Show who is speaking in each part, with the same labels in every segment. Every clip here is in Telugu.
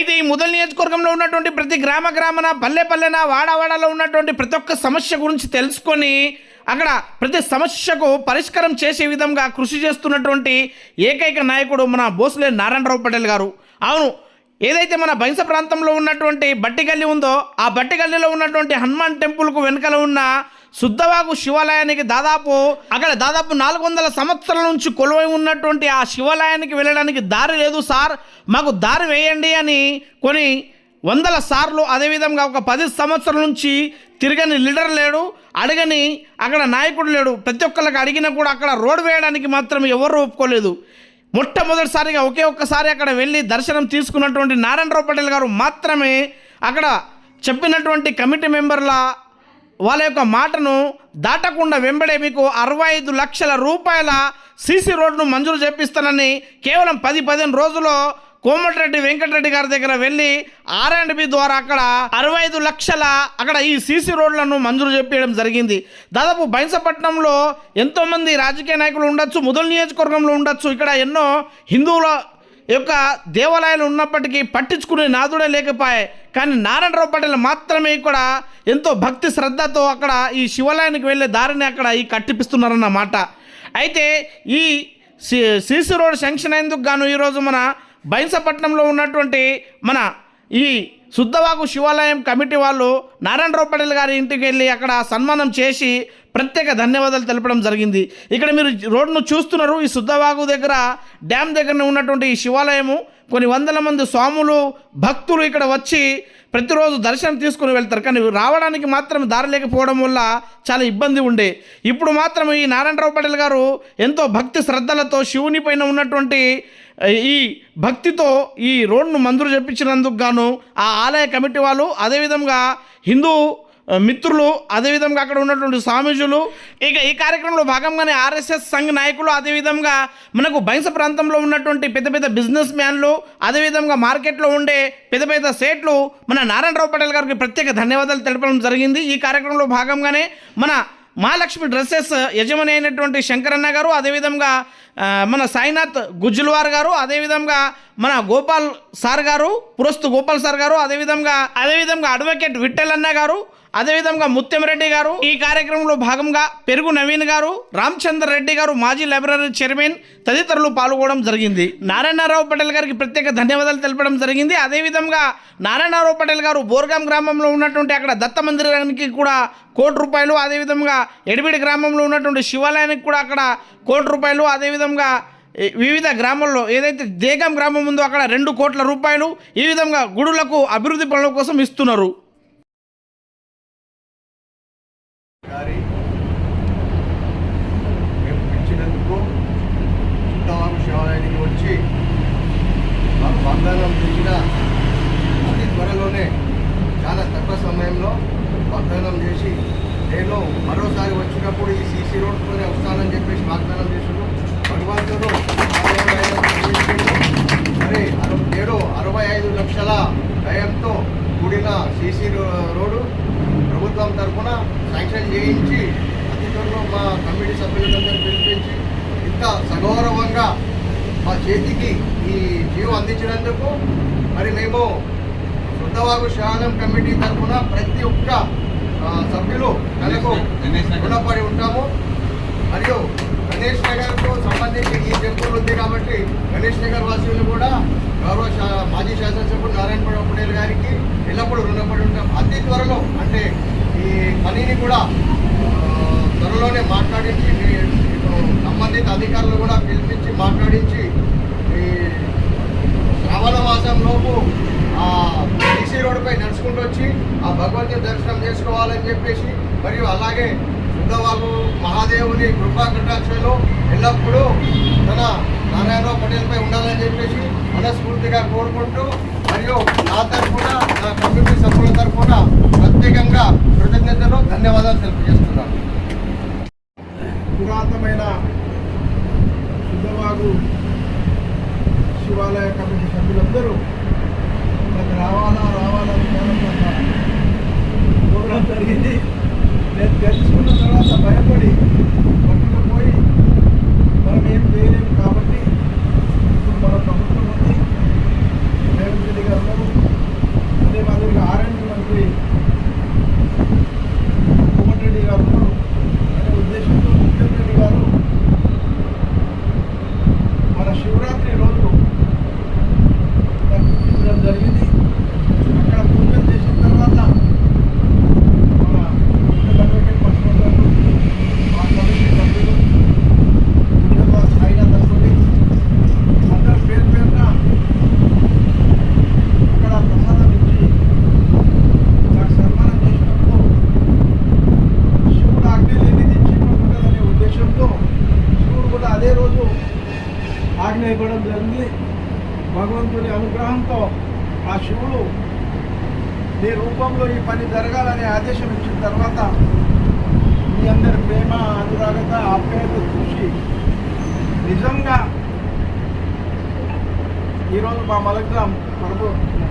Speaker 1: అయితే ఈ ముదల్ నియోజకవర్గంలో ఉన్నటువంటి ప్రతి గ్రామ గ్రామన పల్లె పల్లెన వాడవాడలో ఉన్నటువంటి ప్రతి ఒక్క సమస్య గురించి తెలుసుకొని అక్కడ ప్రతి సమస్యకు పరిష్కారం చేసే విధంగా కృషి చేస్తున్నటువంటి ఏకైక నాయకుడు మన బోసులే నారాయణరావు పటేల్ గారు. అవును ఏదైతే మన బైంస ప్రాంతంలో ఉన్నటువంటి బట్టిగల్లి ఉందో ఆ బట్టిగల్లిలో ఉన్నటువంటి హనుమాన్ టెంపుల్కు వెనుకలో ఉన్న శుద్ధవాగు శివాలయానికి దాదాపు అక్కడ దాదాపు నాలుగు వందల సంవత్సరాల నుంచి కొలువై ఉన్నటువంటి ఆ శివాలయానికి వెళ్ళడానికి దారి లేదు సార్. మాకు దారి వేయండి అని కొన్ని వందల సార్లు అదేవిధంగా ఒక పది సంవత్సరాల నుంచి తిరగని లీడర్ లేడు అడగని అక్కడ నాయకుడు లేడు. ప్రతి ఒక్కరికి అడిగినా కూడా అక్కడ రోడ్ వేయడానికి మాత్రం ఎవరు ఒప్పుకోలేదు. మొట్టమొదటిసారిగా ఒకే ఒక్కసారి అక్కడ వెళ్ళి దర్శనం తీసుకున్నటువంటి నారాయణరావు పటేల్ గారు మాత్రమే అక్కడ చెప్పినటువంటి కమిటీ మెంబర్ల వాళ్ళ యొక్క మాటను దాటకుండా వెంబడే మీకు అరవై ఐదు లక్షల రూపాయల సీసీ రోడ్ను మంజూరు చేపిస్తానని కేవలం పది పదిహేను రోజుల్లో కోమటిరెడ్డి వెంకటరెడ్డి గారి దగ్గర వెళ్ళి ఆర్ అండ్ బి ద్వారా అక్కడ అరవై ఐదు లక్షల అక్కడ ఈ సీసీ రోడ్లను మంజూరు చేపించడం జరిగింది. దాదాపు బైంసపట్నంలో ఎంతోమంది రాజకీయ నాయకులు ఉండొచ్చు ముదల్ నియోజకవర్గంలో ఉండొచ్చు. ఇక్కడ ఎన్నో హిందువుల యొక్క దేవాలయాలు ఉన్నప్పటికీ పట్టించుకునే నాదుడే లేకపోయాయి. కానీ నారాయణరావు పటేల్ మాత్రమే ఇక్కడ ఎంతో భక్తి శ్రద్ధతో అక్కడ ఈ శివాలయానికి వెళ్ళే దారిని అక్కడ ఈ కట్టిపిస్తున్నారన్నమాట అయితే ఈ సిసి రోడ్ శాంక్షన్ అయ్యేందుకు గాను ఈరోజు మన బైన్సపట్నంలో ఉన్నటువంటి మన ఈ శుద్ధవాగు శివాలయం కమిటీ వాళ్ళు నారాయణరావు పటేల్ గారి ఇంటికి వెళ్ళి అక్కడ సన్మానం చేసి ప్రత్యేక ధన్యవాదాలు తెలపడం జరిగింది. ఇక్కడ మీరు రోడ్ను చూస్తున్నారు ఈ శుద్ధవాగు దగ్గర డ్యామ్ దగ్గర ఉన్నటువంటి ఈ శివాలయము. కొన్ని వందల మంది స్వాములు భక్తులు ఇక్కడ వచ్చి ప్రతిరోజు దర్శనం తీసుకుని వెళ్తారు. కానీ రావడానికి మాత్రం దారి లేకపోవడం వల్ల చాలా ఇబ్బంది ఉండే. ఇప్పుడు మాత్రం ఈ నారాయణరావు పటేల్ గారు ఎంతో భక్తి శ్రద్ధలతో శివుని పైన ఉన్నటువంటి ఈ భక్తితో ఈ రోడ్ను మంజూరు చేపించినందుకు గాను ఆ ఆలయ కమిటీ వాళ్ళు అదేవిధంగా హిందూ మిత్రులు అదేవిధంగా అక్కడ ఉన్నటువంటి స్వామీజులు ఇక ఈ కార్యక్రమంలో భాగంగానే ఆర్ఎస్ఎస్ సంఘ్ నాయకులు అదేవిధంగా మనకు బైంస ప్రాంతంలో ఉన్నటువంటి పెద్ద పెద్ద బిజినెస్ మ్యాన్లు అదేవిధంగా మార్కెట్లో ఉండే పెద్ద పెద్ద సేట్లు మన నారాయణరావు పటేల్ గారికి ప్రత్యేక ధన్యవాదాలు తెలపడం జరిగింది. ఈ కార్యక్రమంలో భాగంగానే మన మహాలక్ష్మి డ్రెస్సెస్ యజమాని అయినటువంటి శంకరన్న గారు అదేవిధంగా మన సాయినాథ్ గుజ్జుల్వార్ గారు అదేవిధంగా మన గోపాల్ సార్ గారు పురస్తు గోపాల్ సార్ గారు అదేవిధంగా అదేవిధంగా అడ్వకేట్ విఠలన్న గారు అదేవిధంగా ముత్యంరెడ్డి గారు ఈ కార్యక్రమంలో భాగంగా పెరుగు నవీన్ గారు రామచంద్ర రెడ్డి గారు మాజీ లైబ్రరీ చైర్మన్ తదితరులు పాల్గొనడం జరిగింది. నారాయణరావు పటేల్ గారికి ప్రత్యేక ధన్యవాదాలు తెలపడం జరిగింది. అదేవిధంగా నారాయణరావు పటేల్ గారు బోర్గాం గ్రామంలో ఉన్నటువంటి అక్కడ దత్త మందిరానికి కూడా కోటి రూపాయలు అదేవిధంగా ఎడిబిడి గ్రామంలో ఉన్నటువంటి శివాలయానికి కూడా అక్కడ కోటి రూపాయలు అదేవిధంగా వివిధ గ్రామాల్లో ఏదైతే దేగం గ్రామం ఉందో అక్కడ రెండు కోట్ల రూపాయలు ఈ విధంగా గుడులకు అభివృద్ధి పనుల కోసం ఇస్తున్నారు.
Speaker 2: గారి మేము పిలిచినందుకు చిత్తవారు శివాలయానికి వచ్చి మాకు బంగారం చేసిన అతి త్వరలోనే చాలా తక్కువ సమయంలో వాగ్దానం చేసి నేను మరోసారి వచ్చినప్పుడు ఈ సీసీ రోడ్డుతోనే వస్తానని చెప్పేసి వాగ్దానం చేశాను భగవంతుడు మరి అరవై ఏడు అరవై ఐదు లక్షల వ్యయంతో కూడిన సీసీ రోడ్డు తరఫున శాంక్షన్ చేయించి అతి త్వరలో మా కమిటీ సభ్యులందరూ పిలిపించి ఇంత సగౌరవంగా మా చేతికి ఈ జీవం అందించినందుకు మరి మేము శుద్ధవాగు శివాలయం కమిటీ తరఫున ప్రతి ఒక్క సభ్యులు నెలకు రుణపడి ఉంటాము. మరియు గణేష్ నగర్కు సంబంధించి ఈ టెంపుల్ ఉంది కాబట్టి గణేష్ నగర్ వాసులు కూడా గౌరవ మాజీ శాసనసభ్యుడు నారాయణ పటేల్ గారికి ఎల్లప్పుడూ రుణపడి ఉంటాం. అతి త్వరలో అంటే ఈ పనిని కూడా త్వరలోనే మాట్లాడించి సంబంధిత అధికారులు కూడా పిలిపించి మాట్లాడించి ఈ శ్రావణ మాసంలోపు ఆ బీసీ రోడ్డుపై నడుచుకుంటూ వచ్చి ఆ భగవంతుని దర్శనం చేసుకోవాలని చెప్పేసి మరియు అలాగే శుద్ధబాబు మహాదేవుని కృపా కటాక్షలో ఎల్లప్పుడూ తన నారాయణరావు పటేల్పై ఉండాలని చెప్పేసి మనస్ఫూర్తిగా కోరుకుంటూ మరియు నా తరఫున నా కమిటీ సభ్యుల తరఫున ప్రత్యేకంగా కృతజ్ఞతలు ధన్యవాదాలు తెలియజేస్తున్నాను
Speaker 3: పురాతనమైన శుద్ధవాగు శివాలయ కమిటీ సభ్యులందరూ రావాలా రావాలా అని చాలా ప్రోగ్రాం జరిగింది నేను తెలుసుకున్న తర్వాత భయపడి పట్టుకు పోయి మనం ఏం చేయలేము కాబట్టి ఇప్పుడు మన ప్రభుత్వం ఉంది రేవంత్ రెడ్డి గారు ఉన్నారు ఆ శివుడు నీ రూపంలో ఈ పని అనే ఆదేశం ఇచ్చిన తర్వాత మీ అందరి ప్రేమ అనురాగత ఆప్యాయత చూసి నిజంగా ఈరోజు మా మలగ్రామ్ పరబ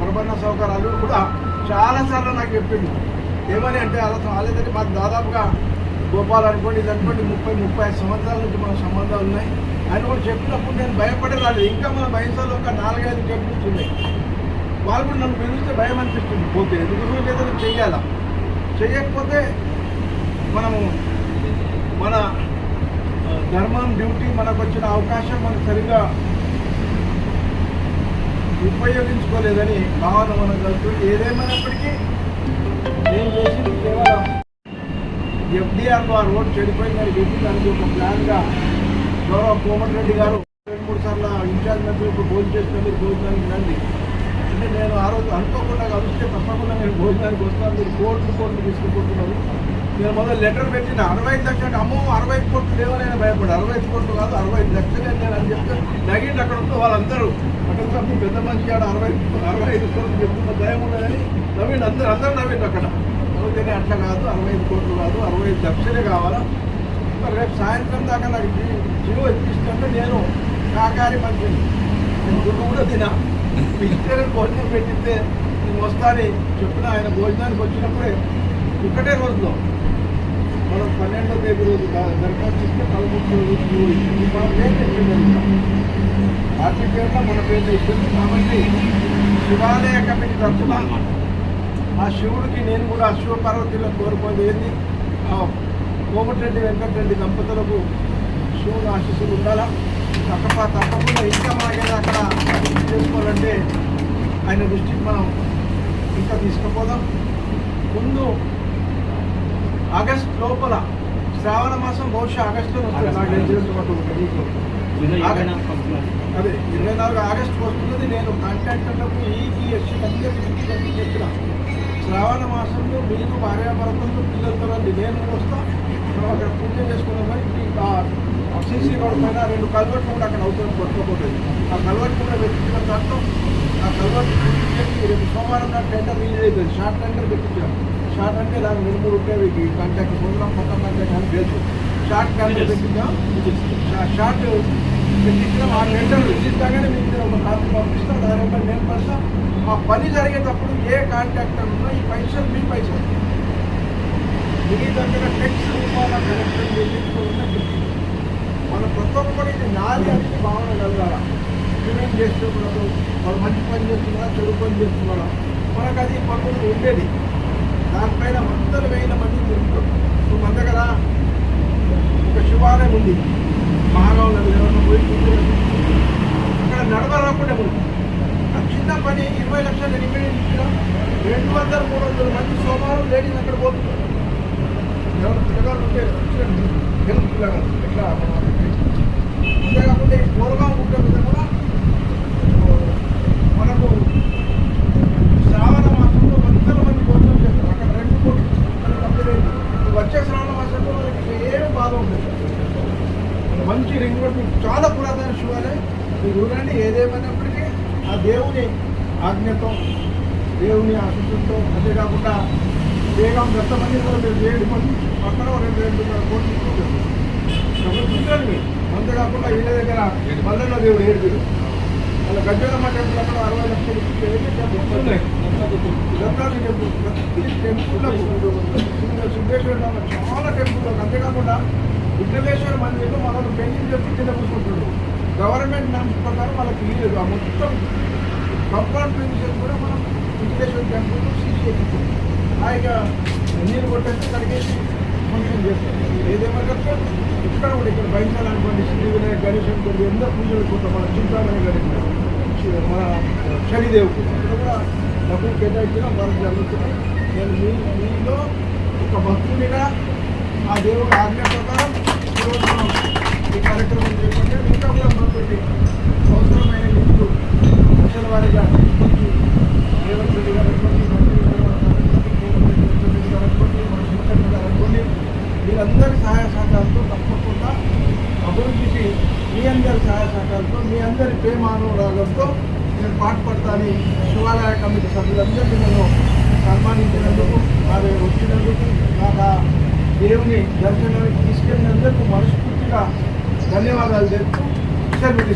Speaker 3: పరబన్న సౌకర్యాలు కూడా చాలాసార్లు నాకు చెప్పింది ఏమని అంటే అలా రాలేదని మాకు దాదాపుగా గోపాల్ అనుకోండి ఇది అనుకోండి ముప్పై ముప్పై ఐదు సంవత్సరాల నుంచి మన సంబంధాలు ఉన్నాయి. ఆయన కూడా చెప్పినప్పుడు నేను భయపడే రాలేదు ఇంకా మన వయసులో ఒక నాలుగైదు టెంపుల్స్ ఉన్నాయి వాళ్ళు కూడా నన్ను పిలిస్తే భయం అనిపిస్తుంది. పోతే ఎందుకు? ఏదైనా చెయ్యాలా? చేయకపోతే మనము మన ధర్మం డ్యూటీ మనకు వచ్చిన అవకాశం మనం సరిగా ఉపయోగించుకోలేదని భావన మనం కలుగుతుంది ఏదేమైనప్పటికీ నేను చేసింది కేవలం ఎఫ్డీఆర్ ఆ రోడ్ చెడిపోయిందని చెప్పి దానికి ఒక ప్లాన్గా గౌరవ కోమటిరెడ్డి గారు రెండు మూడు సార్లు ఇన్ఛార్జ్ మంత్రులకు భోజనం చేసినందుకు భోజనానికి రండి అంటే నేను ఆ రోజు అనుకోకుండా కలిస్తే తప్పకుండా నేను భోజనానికి వస్తాను. మీరు కోట్లు కోట్లు తీసుకుపోతున్నాను నేను మొదలు లెటర్ పెట్టిన అరవై ఐదు లక్షలు అమ్మో అరవై ఐదు కోట్లు లేవనైనా భయపడి. అరవై ఐదు కోట్లు కాదు అరవై ఐదు లక్షలే నేను అని చెప్తే నగిండి అక్కడ ఉంటే వాళ్ళందరూ. అక్కడ మీ పెద్ద మనిషి ఆడ అరవై అరవై ఐదు కోట్లు చెప్తున్న భయం ఉన్నదని నవీన్ అందరూ అందరూ నవీన్ అక్కడ. నవ్వుతేనే అట్లా కాదు అరవై ఐదు కోట్లు కాదు అరవై ఐదు లక్షలే కావాలా? రేపు సాయంత్రం దాకా నాకు జీవో ఇప్పిస్తుంటే నేను కాకారి మంచిని నేను కూడా తినా వెజిటేరియన్ భోజనం పెట్టిస్తే నువ్వు వస్తాని చెప్పిన ఆయన భోజనానికి వచ్చినప్పుడే ఒకటే రోజులో మనం పన్నెండో తేదీ రోజు దా- దరఖాస్తు ఇస్తే పదమూడు రోజు. మన పేరు ఇచ్చింది పార్టీ పేరులో మన పేరు ఇచ్చింది కాబట్టి శివాలయ కమిటీ తరఫున ఆ శివుడికి నేను కూడా శివ పార్వతీలో ఏంది? కోమటిరెడ్డి వెంకటరెడ్డి దంపతులకు శివుడు ఆశీస్సులు ఉండాలా? తప్ప తప్పకుండా ఇంకా మనకైనా అక్కడ చేసుకోవాలంటే ఆయన దృష్టికి మనం ఇంకా తీసుకుపోదాం. ముందు ఆగస్ట్ లోపల శ్రావణ మాసం బహుశా ఆగస్టులో వస్తుంది. నాకు. అదే ఇరవై నాలుగు ఆగస్టు వస్తున్నది నేను కాంట్రాక్టర్లకు ఈకి ఎస్సీ అందరికీ చెప్పిన. శ్రావణ మాసంలో మీరు భార్యాభర్తలు పిల్లలతో రండి నేను వస్తా. మనం అక్కడ పూజ చేసుకున్నాం సీసీ రోడ్ పైన రెండు కల్వర్ట్లు కూడా అక్కడ అవుతుంది కొట్టుకోబోతుంది ఆ కల్వర్ట్ కూడా పెట్టించిన దాంట్లో ఆ కల్వర్ట్ చేసి రేపు సోమవారం నాడు టెండర్ రిలీజ్ అవుతుంది. షార్ట్ టెండర్ పెట్టించాం షార్ట్ అంటే దాని రెండు మూడు ఉంటాయి ఈ కాంటాక్ట్ ప్రోగ్రామ్ కొత్త కాంటాక్ట్ అని తెలుసు. షార్ట్ టెండర్ పెట్టించాం షార్ట్ పెట్టించడం ఆ టెండర్ రిలీజ్ కాగానే మీకు ఒక కాపీ పంపిస్తాం. దాని ఒక నేను పర్సా ఆ పని జరిగేటప్పుడు ఏ కాంట్రాక్టర్ ఉన్నా ఈ పైసలు మీ పైసలు. మీ దగ్గర టెక్స్ రూపాయల కలెక్షన్ చేయించుకోవాలని ప్రతి ఒక్కరు నాది అనేది భావన కలగాల. సిమెంట్ చేస్తున్నారు వాళ్ళు మంచి పని చేస్తున్నారా చెడు పని చేస్తున్నారా మనకు అది పనులు ఉండేది. దానిపైన వందల వేల మంది తిరుగుతారు ఇప్పుడు మన దగ్గర ఒక శివాలయం ఉంది. మహారావుల ఎవరైనా పోయి అక్కడ నడవరాకుండా ఉంది ఆ చిన్న పని ఇరవై లక్షల రిపేర్ ఇచ్చిన. రెండు వందల మూడు వందల మంది సోమవారం లేడీస్ అక్కడ పోతున్నారు. ఎవరు పిల్లగాళ్ళు ఉంటే హెల్ప్ పిల్లగాళ్ళు? ఎట్లా? అంతేకాకుండా ఈ పూర్వం ఉండే మీద కూడా మనకు శ్రావణ మాసంలో వందల మంది భోజనం చేస్తారు. అక్కడ రెండు కోట్లు అక్కడ ఇప్పుడు వచ్చే శ్రావణ మాసంలో మనకి ఏం బాధ ఉండదు. మంచి రింగ్ రోడ్ చాలా పురాతన శివాలయం. మీరు చూడండి ఏదేమైనప్పటికీ ఆ దేవుని ఆజ్ఞతో దేవుని ఆశీస్సులతో అంతేకాకుండా వేగం దత్త మందిరంలో మీరు వేడి మంది పక్కన ఓ రెండు కోట్లు చూడండి. ఎవరు చూడండి మీరు అంతేకాకుండా వీళ్ళ దగ్గర మల్లన్న దేవుడు ఏడుగురు వాళ్ళ గజ్జలమ్మ టెంపుల్ అక్కడ అరవై లక్షలు దత్తాత్రేయ టెంపుల్ ప్రతి టెంపుల్లో సిద్ధేశ్వర చాలా టెంపుల్ అంతేకాకుండా విఠలేశ్వర మందిరంలో మనల్ని పెళ్ళి చెప్పి కింద గవర్నమెంట్ నామ్స్ ప్రకారం వాళ్ళకి లేదు ఆ మొత్తం కంపౌండ్ ప్రిన్సెస్ కూడా మనం విఠలేశ్వర టెంపుల్ సీసీ ఎక్కించాం. హాయిగా నీళ్ళు కొట్టేస్తే కడిగేసి ఫంక్షన్ చేస్తాం. ఏదేమైనా ఇక్కడ కూడా ఇక్కడ భయించాలనుకోండి అనుకోండి శ్రీ వినాయక గణేష్ అనుకోండి ఎందరో పూజలు కూడా మన చింతామణి గణేష్ మన శనిదేవుడు ఇక్కడ కూడా డబ్బులు కేటాయించడం వాళ్ళకి జరుగుతున్నాయి నేను మీ మీలో ఒక భక్తుడిగా ఆ దేవుడు ఆజ్ఞ ప్రకారం ఈరోజు మనం ఈ కార్యక్రమం చేపట్టే ఇంకా కూడా మనతోటి అవసరమైన నిధులు లక్షల వారీగా తీసుకొచ్చి రేవంత్ రెడ్డి గారు అనుకోండి, మంత్రి గారు అనుకోండి, కోమటిరెడ్డి గారు అనుకోండి, మన శంకర్ గారు అనుకోండి, వీరందరి సహాయ సహకారంతో తప్పకుండా అభివృద్ధికి మీ అందరి సహాయ సహకారంతో మీ అందరి ప్రేమానురాగంతో నేను పాటుపడతాను. శివాలయ కమిటీ సభ్యులందరికీ నన్ను సన్మానించినందుకు వారి వచ్చినందుకు నాకు దేవుని దర్శనానికి తీసుకెళ్ళినందుకు మనస్ఫూర్తిగా ధన్యవాదాలు తెలుపుతూ సెలవు